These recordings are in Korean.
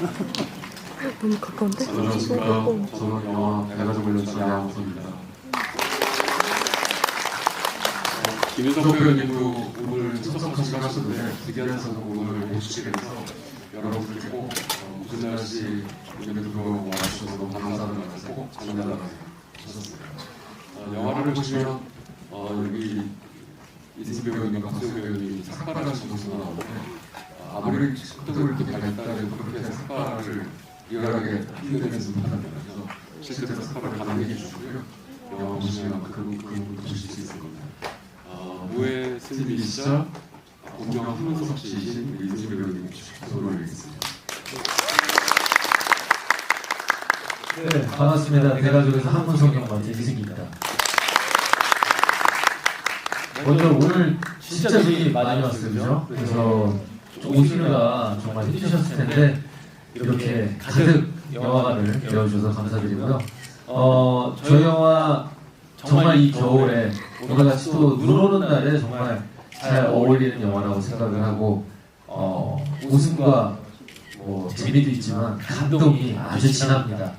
너무 가까운데? 안녕하십니까. 어. 저는 영화 대가족을 연출한 양호선입니다. 김윤석 배우님도 오늘 참석하시긴 하셨는데 특이한 상황을 해주시게 돼서 여러분들께 꼭 어, 무슨 날씨 들어 와주셔서 너무 감사하다는 말씀 꼭 전달하고 하셨습니다. 어, 영화를 보시면 어, 여기 이승 배우님과 박수영 배우님이 삭발하는 모습이 나오는데 어, 아무리 속도를 이렇게 발렸다는 그렇게 삭발을 리얼하게 표현해서 못한다면 그래서 실제로 삭발을 가능해 주시고요. 영화 보시면 그 부분 보실 수 있을 겁니다. 어, 오해 스님이시자 본명 한문석 씨이신 우리 이승 배우님 소를 올리겠습니다. 네, 반갑습니다. 대가족에서 한문성경관제 이승기입니다. 먼저 오늘 진짜 저희 많이 왔어요, 그죠? 그래서 오시느라 정말 힘드셨을 텐데 이렇게 가득 영화관을 열어주셔서 감사드리고요. 어, 저희 영화 정말 이 겨울에 오늘같이 또 눈 오는 날에 정말 잘 어울리는 영화라고 생각을 하고 어, 웃음과 뭐 재미도 있지만 감동이 아주 진합니다.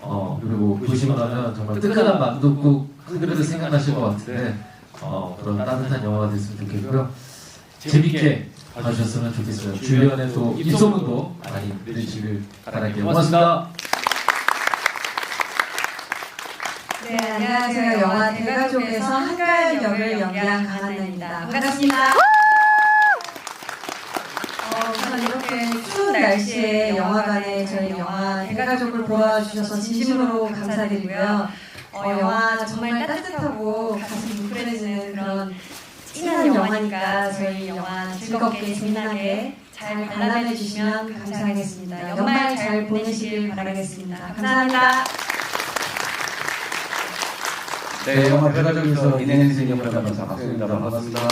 어, 그리고 보시고 나면 정말 뜨끈한 만둣국 한 그릇 생각나실 것 같은데 어, 그런 따뜻한 영화가 됐으면 좋겠고요. 재밌게 봐주셨으면 좋겠어요. 주변에 또 입소문도 많이 내주시길 바랄게요. 고맙습니다. 네, 안녕하세요. 영화 대가족에서 한가연 역을 연기한 강한나입니다. 반갑습니다. 어, 우선 이렇게 추운 날씨에 영화관에 저희 영화 대가족을 보러 주셔서 진심으로 감사드리고요. 어, 영화 정말 따뜻하고 가슴 뭉클해지는 그런 찐한 영화니까 저희 영화 즐겁게 재미나게 잘 관람해 주시면 감사하겠습니다. 연말 잘 보내시길 바라겠습니다. 감사합니다. 네, 영화 배가족에서 이내는 선생님을 담당한 박수입니다. 반갑습니다.